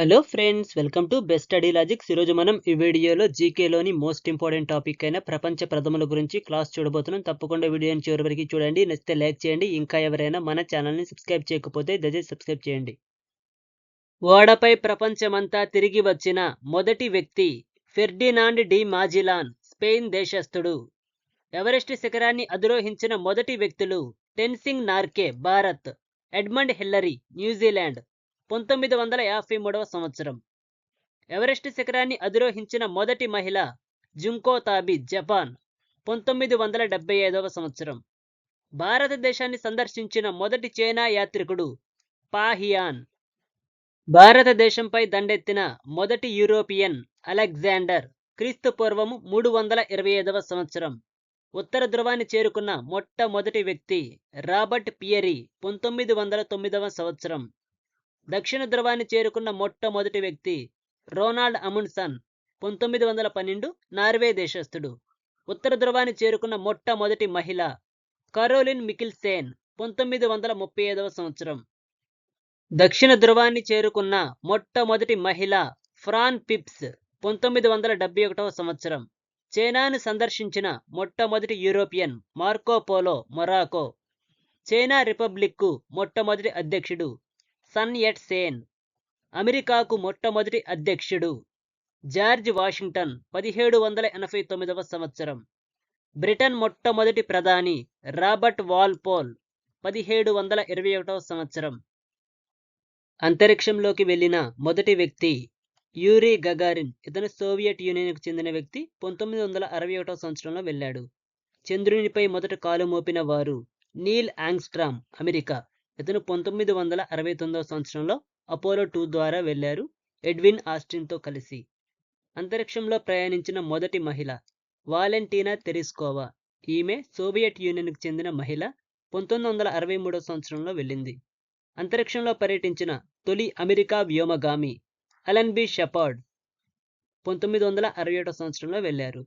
Hello friends welcome to best study logics ఈరోజు మనం ఈ వీడియోలో జీకేలోని మోస్ట్ ఇంపార్టెంట్ టాపిక్ అయిన ప్రపంచ ప్రథముల గురించి క్లాస్ చూడబోతున్నాం. తప్పకుండా వీడియోని చివరి వరకు చూడండి. నచ్చితే లైక్ చేయండి. ఇంకా ఎవరైనా మన ఛానల్ని సబ్స్క్రైబ్ చేయకపోతే దయచేసి సబ్స్క్రైబ్ చేయండి. ఓడపై ప్రపంచమంతా తిరిగి వచ్చిన మొదటి వ్యక్తి ఫెర్డినాండ్ డి మాజిలాన్ స్పెయిన్ దేశస్థుడు. ఎవరెస్ట్ శిఖరాన్ని అధిరోహించిన మొదటి వ్యక్తులు Tenzing Norgay Bharat. Edmund Hillary New Zealand పంతొమ్మిది వందల యాభై మూడవ సంవత్సరం. ఎవరెస్ట్ శిఖరాన్ని అధిరోహించిన మొదటి మహిళ జుంకో తాబి జపాన్ పంతొమ్మిది వందల డెబ్బై ఐదవ సంవత్సరం. భారతదేశాన్ని సందర్శించిన మొదటి చైనా యాత్రికుడు పాహియాన్. భారతదేశంపై దండెత్తిన మొదటి యూరోపియన్ అలెగ్జాండర్ క్రీస్తు పూర్వము మూడు వందల ఇరవై ఐదవ సంవత్సరం. ఉత్తర ధ్రువాన్ని చేరుకున్న మొట్టమొదటి వ్యక్తి రాబర్ట్ పియరీ పంతొమ్మిది వందల తొమ్మిదవ సంవత్సరం. దక్షిణ ధ్రువాన్ని చేరుకున్న మొట్టమొదటి వ్యక్తి రోనాల్డ్ అముండ్సన్ పంతొమ్మిది వందల పన్నెండు నార్వే దేశస్థుడు. ఉత్తర ధ్రువాన్ని చేరుకున్న మొట్టమొదటి మహిళ కరోలిన్ మికిల్సేన్ పంతొమ్మిది వందల ముప్పై ఐదవ సంవత్సరం. దక్షిణ ధ్రువాన్ని చేరుకున్న మొట్టమొదటి మహిళ ఫ్రాన్ పిప్స్ పంతొమ్మిది వందల డెబ్బై ఒకటవ సంవత్సరం. చైనాను సందర్శించిన మొట్టమొదటి European Marco Polo Morocco China రిపబ్లిక్కు మొట్టమొదటి అధ్యక్షుడు. Sun Yat Sen. అమెరికాకు మొట్టమొదటి అధ్యక్షుడు జార్జ్ వాషింగ్టన్ పదిహేడు వందల ఎనభై తొమ్మిదవ సంవత్సరం. బ్రిటన్ మొట్టమొదటి ప్రధాని రాబర్ట్ వాల్పోల్ పదిహేడు వందల ఇరవై ఒకటవ సంవత్సరం. అంతరిక్షంలోకి వెళ్ళిన మొదటి వ్యక్తి యూరీ గగారిన్. ఇతను సోవియట్ యూనియన్కు చెందిన వ్యక్తి. పంతొమ్మిది వందల అరవై ఒకటవ సంవత్సరంలో వెళ్ళాడు. చంద్రునిపై మొదట కాలు మోపిన వారు నీల్ యాంగ్స్ట్రామ్ అమెరికా. ఇతను పంతొమ్మిది వందల అరవై తొమ్మిదవ సంవత్సరంలో అపోలో టూ ద్వారా వెళ్ళారు ఎడ్విన్ ఆస్టిన్తో కలిసి. అంతరిక్షంలో ప్రయాణించిన మొదటి మహిళ వాలెంటీనా తెరిస్కోవా ఈమె సోవియట్ యూనియన్కు చెందిన మహిళ పంతొమ్మిది వందల అరవై మూడవ సంవత్సరంలో వెళ్ళింది. అంతరిక్షంలో పర్యటించిన తొలి అమెరికా వ్యోమగామి అలన్ బి షెపార్డ్ పంతొమ్మిది వందల అరవై ఒకటో సంవత్సరంలో వెళ్ళారు.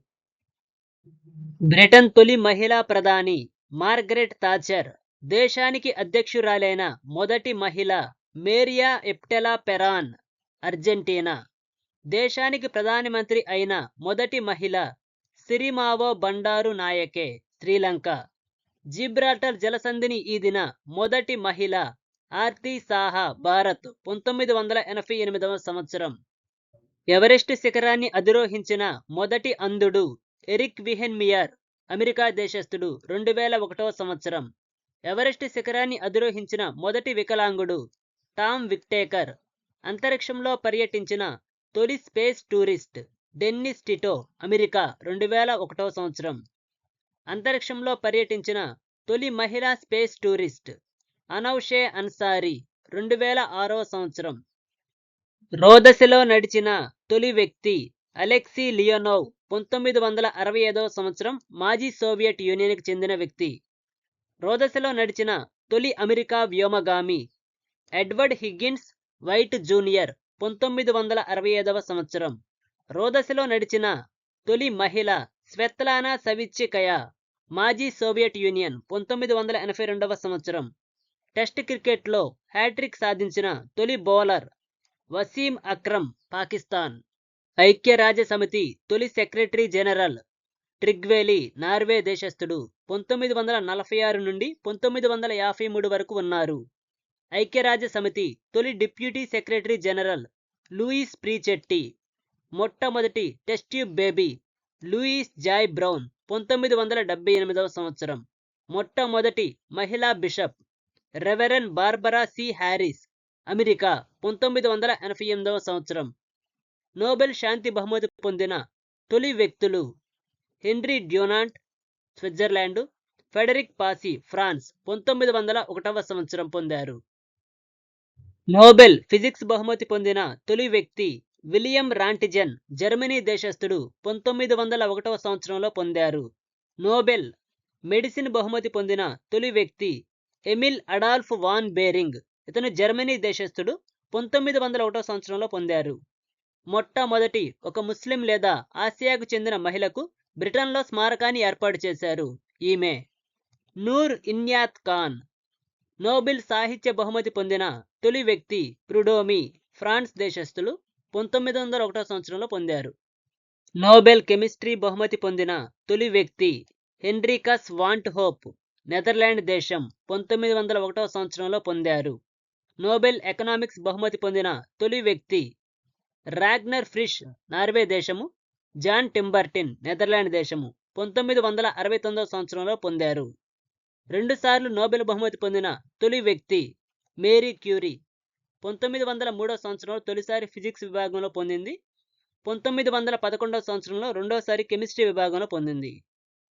బ్రిటన్ తొలి మహిళా ప్రధాని మార్గరెట్ థాచర్ దేశానికి అధ్యక్షురాలైన మొదటి మహిళ మేరియా ఎప్టెలా పెరాన్ అర్జెంటీనా. దేశానికి ప్రధానమంత్రి అయిన మొదటి మహిళ సిరిమావో బండారు నాయకే శ్రీలంక. జిబ్రాల్టర్ జలసంధిని ఈదిన మొదటి మహిళ ఆర్తి సాహా భారత్ పంతొమ్మిది వందల ఎనభై ఎనిమిదవ సంవత్సరం. ఎవరెస్ట్ శిఖరాన్ని అధిరోహించిన మొదటి అంధుడు ఎరిక్ విహెన్మియర్ అమెరికా దేశస్థుడు రెండు వేల ఒకటవ సంవత్సరం. ఎవరెస్ట్ శిఖరాన్ని అధిరోహించిన మొదటి వికలాంగుడు టామ్ విక్టేకర్. అంతరిక్షంలో పర్యటించిన తొలి space tourist Dennis Tito America రెండు వేల ఒకటవ సంవత్సరం. అంతరిక్షంలో పర్యటించిన తొలి మహిళా స్పేస్ టూరిస్ట్ అనౌషే అన్సారీ రెండు వేల ఆరో సంవత్సరం. రోదశలో నడిచిన తొలి వ్యక్తి అలెక్సీ లియోనోవ్ పంతొమ్మిది వందల అరవై ఐదవ సంవత్సరం మాజీ సోవియట్ యూనియన్కి చెందిన వ్యక్తి. రోదశలో నడిచిన తొలి అమెరికా వ్యోమగామి ఎడ్వర్డ్ హిగ్గిన్స్ వైట్ జూనియర్ పంతొమ్మిది వందల అరవై ఐదవ సంవత్సరం. రోదశలో నడిచిన తొలి మహిళ స్వెత్లానా సవిచ్చికయా మాజీ సోవియట్ యూనియన్ పంతొమ్మిది వందల ఎనభై రెండవ సంవత్సరం. టెస్ట్ క్రికెట్లో హ్యాట్రిక్ సాధించిన తొలి బౌలర్ వసీం అక్రమ్ పాకిస్తాన్. ఐక్యరాజ్య సమితి తొలి secretary general Trygve Lie Norway దేశస్థుడు పంతొమ్మిది వందల నలభై ఆరు నుండి పంతొమ్మిది వందల యాభై మూడు వరకు ఉన్నారు. ఐక్యరాజ్య సమితి తొలి deputy secretary general Louise Frechette మొట్టమొదటి test tube baby Louise Joy Brown పంతొమ్మిది వందల డెబ్బై ఎనిమిదవ సంవత్సరం. మొట్టమొదటి మహిళా bishop Reverend Barbara C Harris America పంతొమ్మిది వందల ఎనభై ఎనిమిదవ సంవత్సరం. నోబెల్ శాంతి బహుమతి పొందిన తొలి వ్యక్తులు Henry Dunant Switzerland Frederic Passy France పంతొమ్మిది వందల ఒకటవ సంవత్సరం పొందారు. నోబెల్ ఫిజిక్స్ బహుమతి పొందిన తొలి వ్యక్తి విలియం రాంటిజన్ జర్మనీ దేశస్థుడు పంతొమ్మిది వందల ఒకటవ సంవత్సరంలో పొందారు. నోబెల్ మెడిసిన్ బహుమతి పొందిన తొలి వ్యక్తి ఎమిల్ అడాల్ఫ్ వాన్ బేరింగ్ ఇతను జర్మనీ దేశస్థుడు పంతొమ్మిది వందల ఒకటో సంవత్సరంలో పొందారు. మొట్టమొదటి ఒక ముస్లిం లేదా ఆసియాకు చెందిన మహిళకు బ్రిటన్లో స్మారకాన్ని ఏర్పాటు చేశారు. ఈమె నూర్ ఇన్యాత్ ఖాన్. నోబెల్ సాహిత్య బహుమతి పొందిన తొలి వ్యక్తి ప్రుడోమి ఫ్రాన్స్ దేశస్థులు పంతొమ్మిది వందల ఒకటో సంవత్సరంలో పొందారు. నోబెల్ కెమిస్ట్రీ బహుమతి పొందిన తొలి వ్యక్తి హెన్రికస్ వాంట్ హోప్ నెదర్లాండ్ దేశం పంతొమ్మిది వందల ఒకటో సంవత్సరంలో పొందారు. నోబెల్ ఎకనామిక్స్ బహుమతి పొందిన తొలి వ్యక్తి రాగ్నర్ ఫ్రిష్ నార్వే దేశము జాన్ టింబర్టిన్ నెదర్లాండ్ దేశము. పంతొమ్మిది వందల అరవై తొమ్మిదవ సంవత్సరంలో పొందారు. రెండుసార్లు నోబెల్ బహుమతి పొందిన తొలి వ్యక్తి మేరీ క్యూరీ. పంతొమ్మిది వందల మూడో సంవత్సరంలో తొలిసారి ఫిజిక్స్ విభాగంలో పొందింది. పంతొమ్మిది వందల పదకొండవ సంవత్సరంలో రెండోసారి కెమిస్ట్రీ విభాగంలో పొందింది.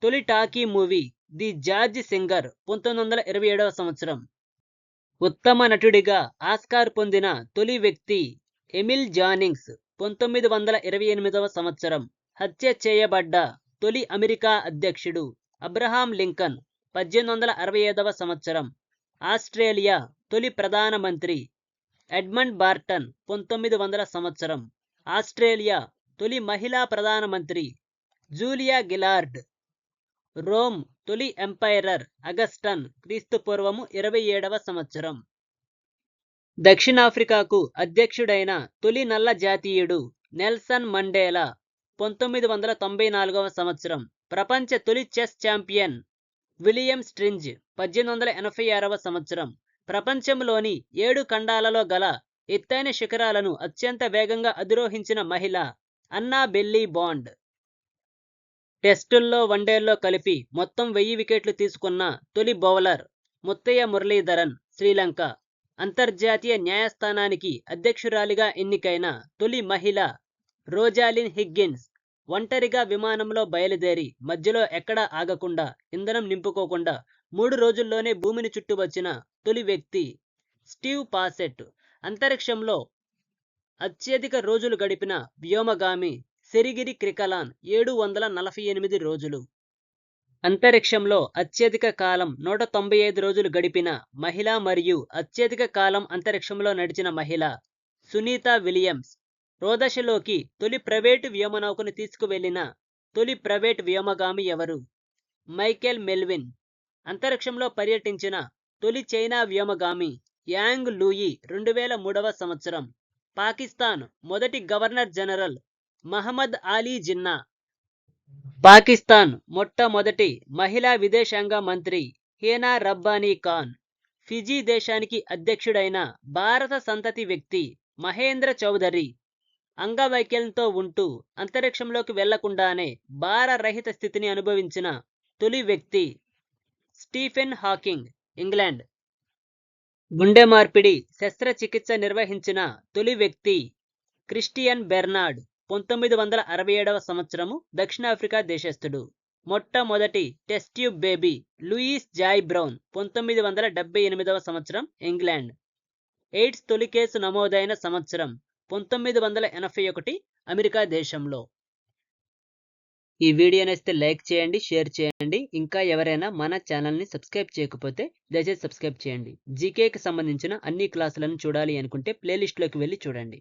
తొలి టాకీ మూవీ ది జార్జ్ సింగర్ పంతొమ్మిది వందల ఇరవై ఏడవ సంవత్సరం. ఉత్తమ నటుడిగా ఆస్కార్ పొందిన తొలి వ్యక్తి ఎమిల్ జానింగ్స్. పంతొమ్మిది వందల ఇరవై ఎనిమిదవ సంవత్సరం హత్య చేయబడ్డ తొలి అమెరికా అధ్యక్షుడు అబ్రహాం లింకన్ పద్దెనిమిది వందల అరవై ఐదవ సంవత్సరం ఆస్ట్రేలియా తొలి ప్రధానమంత్రి ఎడ్మండ్ బార్టన్ పంతొమ్మిది వందల సంవత్సరం ఆస్ట్రేలియా తొలి మహిళా ప్రధానమంత్రి జూలియా గిలార్డ్ రోమ్ తొలి ఎంపైరర్ అగస్టన్ క్రీస్తు పూర్వము ఇరవై ఏడవ సంవత్సరం దక్షిణాఫ్రికాకు అధ్యక్షుడైన తొలి నల్ల జాతీయుడు నెల్సన్ మండేలా పంతొమ్మిది వందల తొంభై నాలుగవ సంవత్సరం. ప్రపంచ తొలి చెస్ ఛాంపియన్ విలియం స్ట్రింజ్ పద్దెనిమిది వందల ఎనభై ఆరవ సంవత్సరం. ప్రపంచంలోని ఏడు ఖండాలలో గల ఎత్తైన శిఖరాలను అత్యంత వేగంగా అధిరోహించిన మహిళ అన్నా బెల్లీ బాండ్. టెస్టుల్లో వన్డేల్లో కలిపి మొత్తం వెయ్యి వికెట్లు తీసుకున్న తొలి బౌలర్ ముత్తయ్య మురళీధరన్ శ్రీలంక. అంతర్జాతీయ న్యాయస్థానానికి అధ్యక్షురాలిగా ఎన్నికైన తొలి మహిళ రోజాలిన్ హిగ్గిన్స్ ఒంటరిగా విమానంలో బయలుదేరి మధ్యలో ఎక్కడా ఆగకుండా ఇంధనం నింపుకోకుండా మూడు రోజుల్లోనే భూమిని చుట్టువచ్చిన తొలి వ్యక్తి స్టీవ్ పాసెట్. అంతరిక్షంలో అత్యధిక రోజులు గడిపిన వ్యోమగామి సెరిగిరి క్రికలాన్ ఏడు వందల నలభై ఎనిమిది రోజులు. అంతరిక్షంలో అత్యధిక కాలం నూట తొంభై ఐదు రోజులు గడిపిన మహిళ మరియు అత్యధిక కాలం అంతరిక్షంలో నడిచిన మహిళ సునీత విలియమ్స్. రోదశలోకి తొలి ప్రైవేటు వ్యోమనౌకను తీసుకువెళ్ళిన తొలి ప్రైవేట్ వ్యోమగామి ఎవరు? Michael Melvin. అంతరిక్షంలో పర్యటించిన తొలి చైనా వ్యోమగామి యాంగ్ లూయి రెండు వేల మూడవ సంవత్సరం. పాకిస్తాన్ మొదటి గవర్నర్ జనరల్ మహమ్మద్ అలీ జిన్నా పాకిస్తాన్ మొట్టమొదటి మహిళా విదేశాంగ మంత్రి హేనా రబ్బానీ ఖాన్ ఫిజీ దేశానికి అధ్యక్షుడైన భారత సంతతి వ్యక్తి మహేంద్ర చౌదరి అంగవైకల్యంతో ఉంటూ అంతరిక్షంలోకి వెళ్ళకుండానే భారరహిత స్థితిని అనుభవించిన తొలి వ్యక్తి స్టీఫెన్ హాకింగ్ ఇంగ్లాండ్. గుండె మార్పిడి శస్త్రచికిత్స నిర్వహించిన తొలి వ్యక్తి క్రిస్టియన్ బెర్నార్డ్. పంతొమ్మిది వందల అరవై ఏడవ సంవత్సరము దక్షిణాఫ్రికా దేశస్థుడు. మొట్టమొదటి test tube baby Louise Joy Brown పంతొమ్మిది వందల డెబ్బై ఎనిమిదవ సంవత్సరం ఇంగ్లాండ్. ఎయిడ్స్ తొలి కేసు నమోదైన సంవత్సరం పంతొమ్మిది వందల ఎనభై ఒకటి అమెరికా దేశంలో. ఈ వీడియో నచ్చితే లైక్ చేయండి షేర్ చేయండి. ఇంకా ఎవరైనా మన ఛానల్ని సబ్స్క్రైబ్ చేయకపోతే దయచేసి సబ్స్క్రైబ్ చేయండి. జీకేకి సంబంధించిన అన్ని క్లాసులను చూడాలి అనుకుంటే ప్లేలిస్ట్లోకి వెళ్ళి చూడండి.